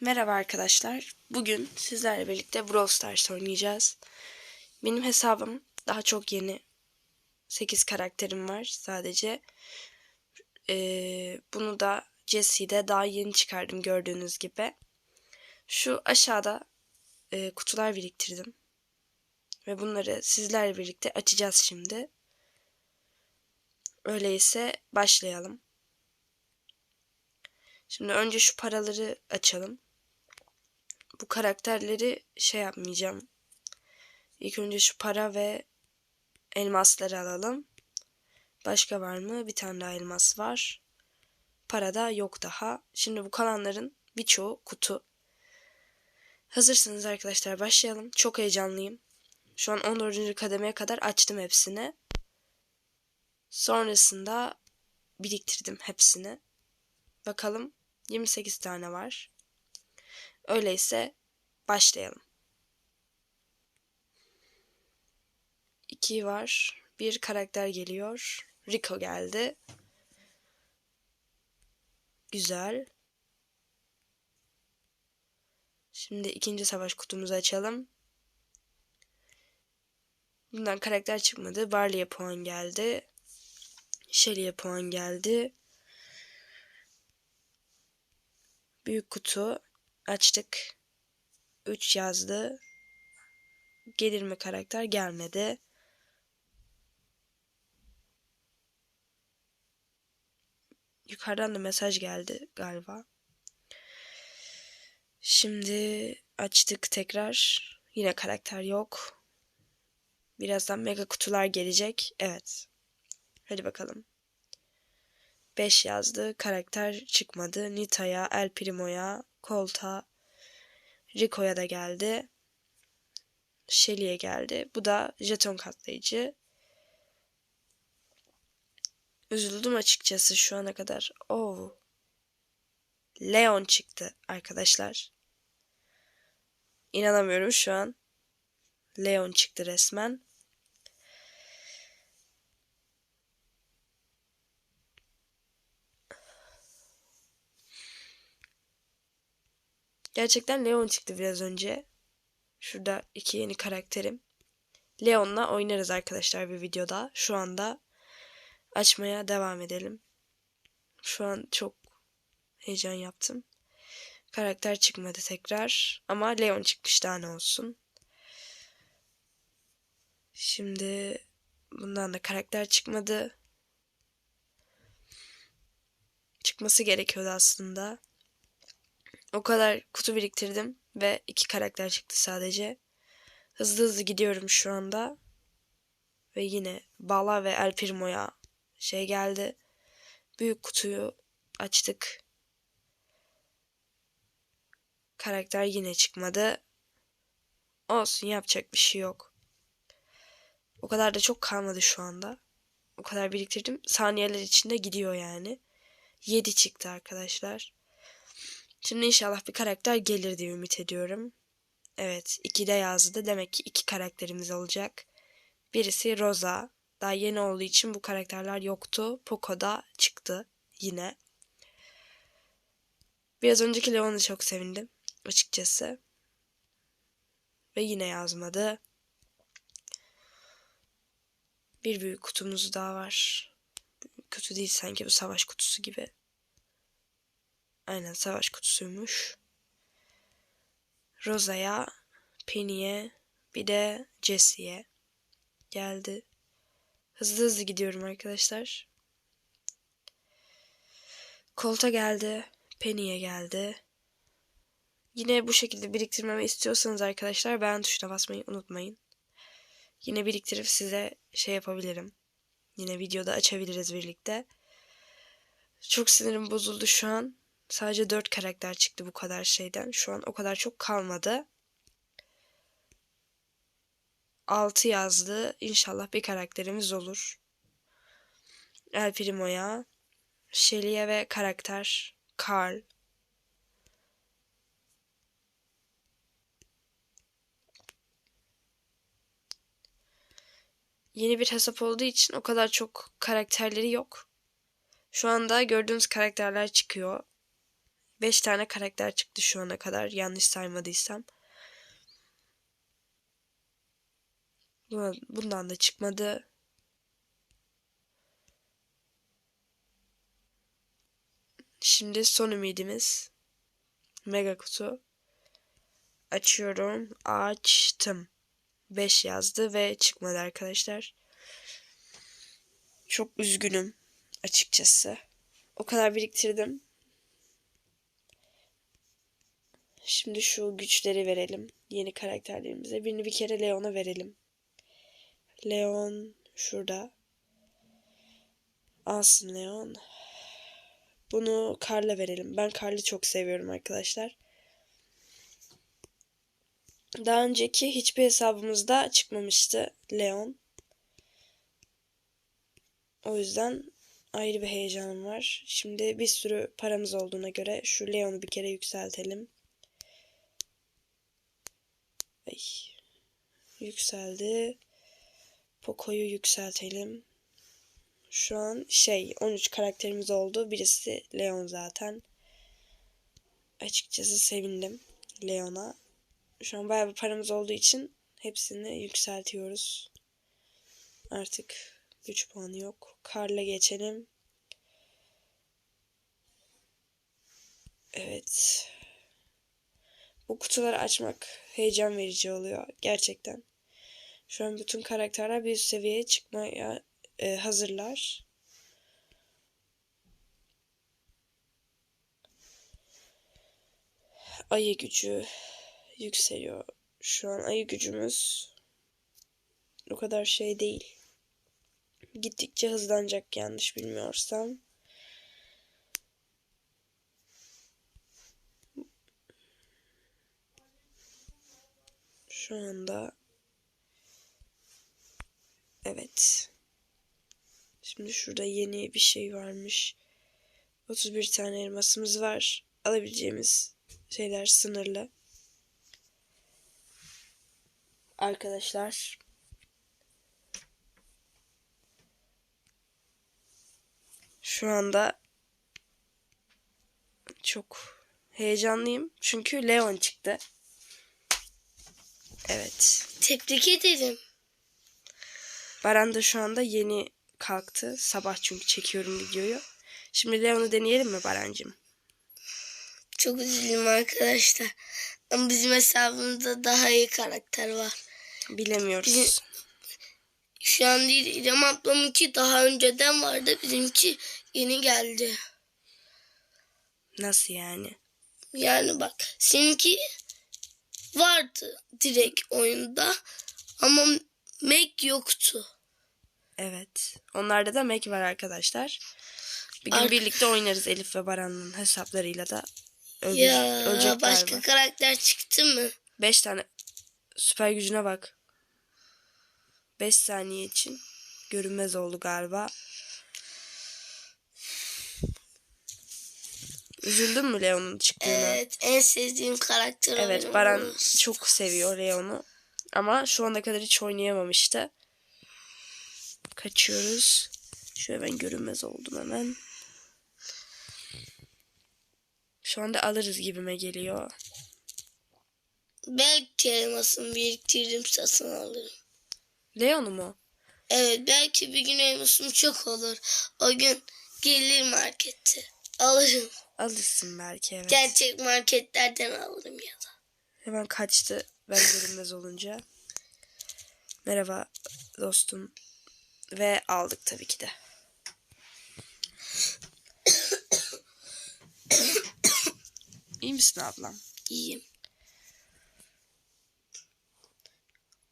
Merhaba arkadaşlar. Bugün sizlerle birlikte Brawl Stars oynayacağız. Benim hesabım daha çok yeni. 8 karakterim var sadece. Ee, bunu da Jesse'de daha yeni çıkardım gördüğünüz gibi. Şu aşağıda e, kutular biriktirdim. Ve bunları sizlerle birlikte açacağız şimdi. Öyleyse başlayalım. Şimdi önce şu paraları açalım. Bu karakterleri şey yapmayacağım. İlk önce şu para ve elmasları alalım. Başka var mı? Bir tane daha elmas var. Para da yok daha. Şimdi bu kalanların birçoğu kutu. Hazırsınız arkadaşlar başlayalım. Çok heyecanlıyım. Şu an 14. kademeye kadar açtım hepsini. Sonrasında biriktirdim hepsini. Bakalım 28 tane var. Öyleyse başlayalım. 2 var. Bir karakter geliyor. Rico geldi. Güzel. Şimdi ikinci savaş kutumuzu açalım. Bundan karakter çıkmadı. Barley'e puan geldi. Shelly'e puan geldi. Büyük kutu açtık. 3 yazdı. Gelir mi karakter? Gelmedi. Yukarıdan da mesaj geldi galiba. Şimdi açtık tekrar. Yine karakter yok. Birazdan mega kutular gelecek. Evet. Hadi bakalım. 5 yazdı. Karakter çıkmadı. Nita'ya, El Primo'ya, Colt'a, Rico'ya da geldi. Shelly'e geldi. Bu da jeton katlayıcı. Üzüldüm açıkçası şu ana kadar. Oh. Leon çıktı arkadaşlar. İnanamıyorum şu an. Leon çıktı resmen. Gerçekten Leon çıktı biraz önce. Şurada iki yeni karakterim. Leon'la oynarız arkadaşlar bir videoda. Şu anda açmaya devam edelim. Şu an çok heyecan yaptım. Karakter çıkmadı tekrar. Ama Leon çıkmış daha ne olsun. Şimdi bundan da karakter çıkmadı. Çıkması gerekiyordu aslında. O kadar kutu biriktirdim ve iki karakter çıktı sadece. Hızlı hızlı gidiyorum şu anda. Ve yine Bala ve El Primo'ya şey geldi. Büyük kutuyu açtık. Karakter yine çıkmadı. Olsun yapacak bir şey yok. O kadar da çok kalmadı şu anda. O kadar biriktirdim. Saniyeler içinde gidiyor yani. 7 çıktı arkadaşlar. Şimdi inşallah bir karakter gelir diye ümit ediyorum. Evet, iki de yazdı. Demek ki iki karakterimiz olacak. Birisi Rosa. Daha yeni olduğu için bu karakterler yoktu. Poco da çıktı yine. Biraz önceki Leon'u çok sevindim açıkçası. Ve yine yazmadı. Bir büyük kutumuz daha var. Kutu değil sanki bu savaş kutusu gibi. Aynen savaş kutusuymuş. Rosa'ya, Penny'e, bir de Jesse'ye geldi. Hızlı hızlı gidiyorum arkadaşlar. Colt'a geldi. Penny'e geldi. Yine bu şekilde biriktirmemi istiyorsanız arkadaşlar beğen tuşuna basmayı unutmayın. Yine biriktirip size şey yapabilirim. Yine videoda açabiliriz birlikte. Çok sinirim bozuldu şu an. Sadece 4 karakter çıktı bu kadar şeyden. Şu an o kadar çok kalmadı. 6 yazdı. İnşallah bir karakterimiz olur. El Primo'ya, Shelly'e ve karakter Carl. Yeni bir hesap olduğu için o kadar çok karakterleri yok. Şu anda gördüğünüz karakterler çıkıyor 5 tane karakter çıktı şu ana kadar yanlış saymadıysam. Bundan da çıkmadı. Şimdi son ümidimiz. Mega kutu. Açıyorum. Açtım. 5 yazdı ve çıkmadı arkadaşlar. Çok üzgünüm açıkçası. O kadar biriktirdim. Şimdi şu güçleri verelim yeni karakterlerimize. Birini bir kere Leon'a verelim. Leon şurada. Alsın Leon. Bunu Karl'a verelim. Ben Karl'ı çok seviyorum arkadaşlar. Daha önceki hiçbir hesabımızda çıkmamıştı Leon. O yüzden ayrı bir heyecanım var. Şimdi bir sürü paramız olduğuna göre şu Leon'u bir kere yükseltelim. Ay. Yükseldi. Poco'yu yükseltelim. Şu an şey 13 karakterimiz oldu. Birisi Leon zaten. Açıkçası sevindim Leon'a. Şu an bayağı bir paramız olduğu için hepsini yükseltiyoruz. Artık güç puanı yok. Karla geçelim. Evet. Bu kutuları açmak heyecan verici oluyor gerçekten. Şu an bütün karakterler bir seviyeye çıkmaya e, hazırlar. Ayı gücü yükseliyor. Şu an ayı gücümüz o kadar şey değil. Gittikçe hızlanacak yanlış bilmiyorsam. Şu anda evet. Şimdi şurada yeni bir şey varmış. 31 tane elmasımız var. Alabileceğimiz şeyler sınırlı. Arkadaşlar şu anda çok heyecanlıyım. Çünkü Leon çıktı. Evet. Tebrik ederim. Baran da şu anda yeni kalktı. Sabah çünkü çekiyorum videoyu. Şimdi Leon'u deneyelim mi Barancığım? Çok üzüldüm arkadaşlar. Ama bizim hesabımızda daha iyi karakter var. Bilemiyoruz. Bizim- Şu an değil İrem ablamınki daha önceden vardı. Bizimki yeni geldi. Nasıl yani? Yani bak seninki vardı direkt oyunda. Ama Meg yoktu. Evet. Onlarda da Mac var arkadaşlar. Bir gün Ark- birlikte oynarız Elif ve Baran'ın hesaplarıyla da. Öldür, Ya başka mi? karakter çıktı mı? 5 tane süper gücüne bak. 5 saniye için görünmez oldu galiba. Üzüldün mü Leon'un çıktığına? Evet en sevdiğim karakter Evet. Baran çok seviyor Leon'u. Ama şu ana kadar hiç oynayamamıştı. Kaçıyoruz. Şöyle ben görünmez oldum hemen. Şu anda alırız gibime geliyor. Belki elmasını biriktiririm satın alırım. Leon'u mu? Evet belki bir gün elmasım çok olur. O gün gelir markette. Alırım. Alırsın belki evet. Gerçek marketlerden alırım ya da. Hemen kaçtı ben görünmez olunca. Merhaba dostum. Ve aldık tabii ki de. İyi misin ablam? İyiyim.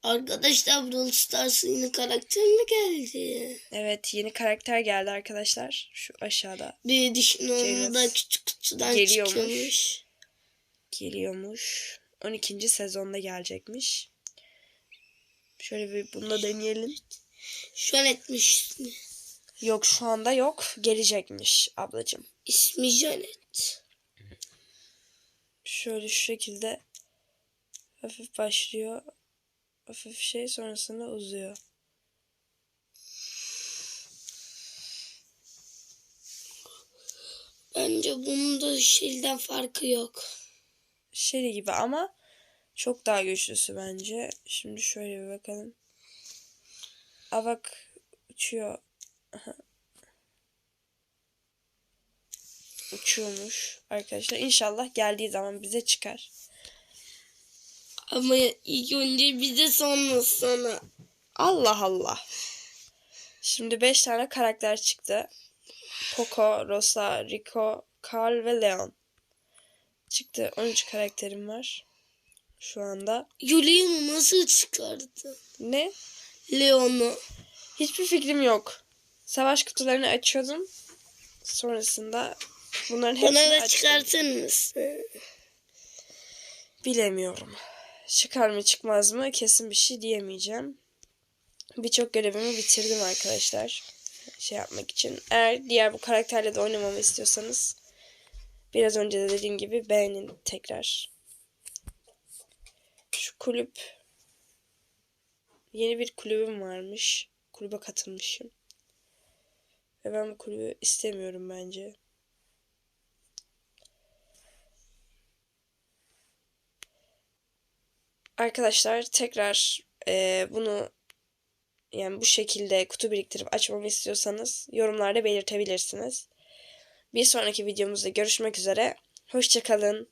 Arkadaşlar Brawl Stars'ın yeni karakter mi geldi? Evet yeni karakter geldi arkadaşlar. Şu aşağıda Bir düşün onu da küçük kutudan geliyormuş. çıkıyormuş. geliyormuş. 12. sezonda gelecekmiş. Şöyle bir bunu da deneyelim. Şu an etmiş. Yok şu anda yok. Gelecekmiş ablacığım. İsmi Janet. Şöyle şu şekilde hafif başlıyor. Hafif şey sonrasında uzuyor. Bence bunun da Shell'den farkı yok. Shelly gibi ama çok daha güçlüsü bence. Şimdi şöyle bir bakalım. Aa bak uçuyor. Aha. Uçuyormuş arkadaşlar. İnşallah geldiği zaman bize çıkar. Ama ilk önce bize sonra sana. Allah Allah. Şimdi 5 tane karakter çıktı. Poco, Rosa, Rico, Carl ve Leon. Çıktı. 13 karakterim var. Şu anda. Julian'ı nasıl çıkardı? Ne? Leon'u. Hiçbir fikrim yok. Savaş kutularını açıyordum. Sonrasında bunların hepsini Bana da açtım. çıkartır mısın? Bilemiyorum. Çıkar mı çıkmaz mı kesin bir şey diyemeyeceğim. Birçok görevimi bitirdim arkadaşlar. Şey yapmak için. Eğer diğer bu karakterle de oynamamı istiyorsanız biraz önce de dediğim gibi beğenin tekrar. Şu kulüp yeni bir kulübüm varmış. Kulübe katılmışım. Ve ben bu kulübü istemiyorum bence. Arkadaşlar tekrar eee, bunu yani bu şekilde kutu biriktirip açmamı istiyorsanız yorumlarda belirtebilirsiniz. Bir sonraki videomuzda görüşmek üzere. Hoşçakalın.